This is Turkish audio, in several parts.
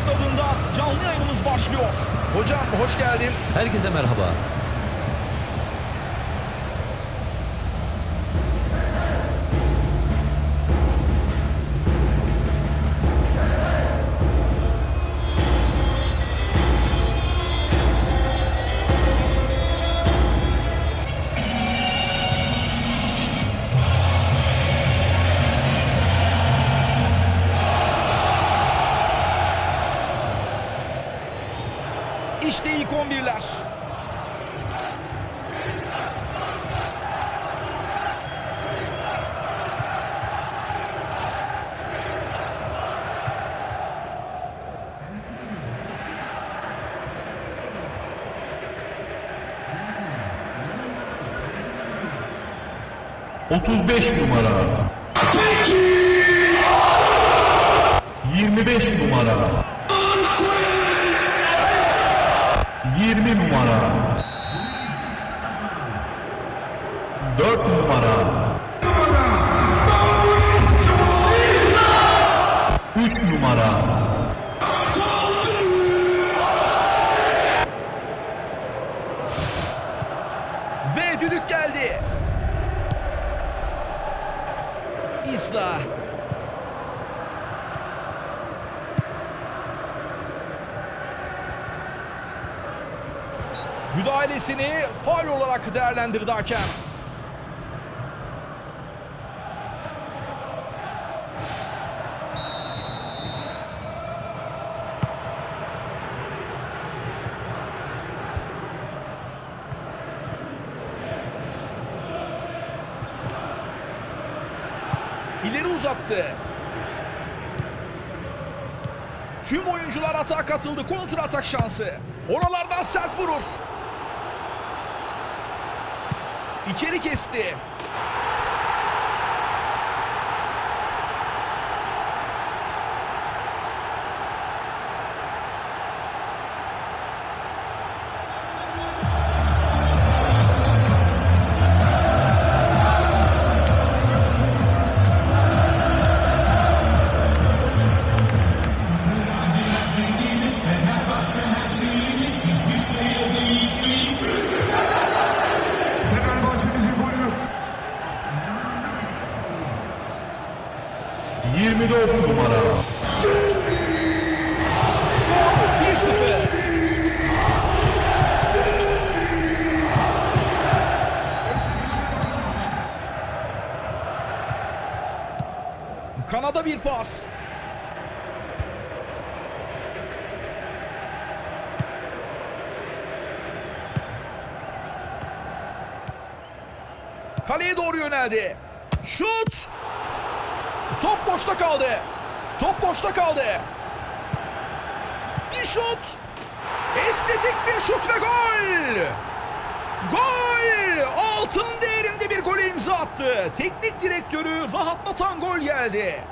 Stat stadından canlı yayınımız başlıyor. Hocam hoş geldin. Herkese merhaba. İşte ilk 11'ler. Otuz beş numara. Yirmi beş numara. Yirmi numara. Dört numara. Üç numara. Ve düdük geldi. İsla. Müdahalesini faul olarak değerlendirdi hakem. İleri uzattı. Tüm oyuncular atağa katıldı. Kontra atak şansı. Oralardan sert vurur. İçeri kesti. Yirmi dört numara. Skor 1-0. Kanada bir pas. Kaleye doğru yöneldi. Şut! Top boşta kaldı. Top boşta kaldı. Bir şut. Estetik bir şut ve gol. Gol! Altın değerinde bir gole imza attı. Teknik direktörü rahatlatan gol geldi.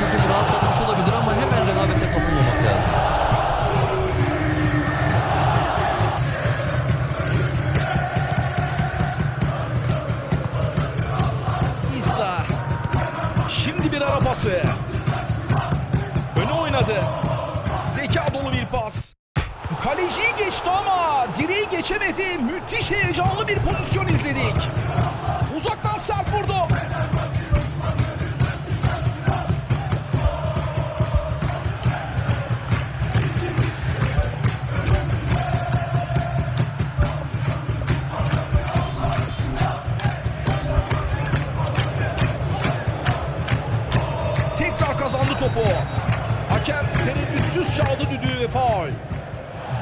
Takımı rahatlatmış olabilir ama hemen rehavete kapılmamak lazım. İsla. Şimdi bir ara pası. Öne oynadı. Zeka dolu bir pas. Kaleciyi geçti ama direği geçemedi. Müthiş heyecanlı bir pozisyon izledik. Uzaktan sert vurdu. Kazandı topu. Hakem tereddütsüz çaldı düdüğü ve faul.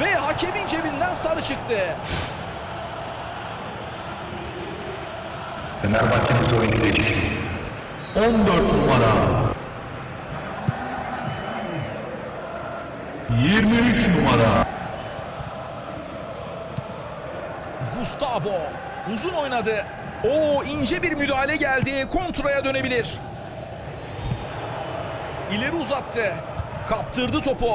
Ve hakemin cebinden sarı çıktı. Fenerbahçe'nin oyuncu değişikliği. 14 numara. 23 numara. Gustavo uzun oynadı. O ince bir müdahale geldi. Kontraya dönebilir. İleri uzattı. Kaptırdı topu.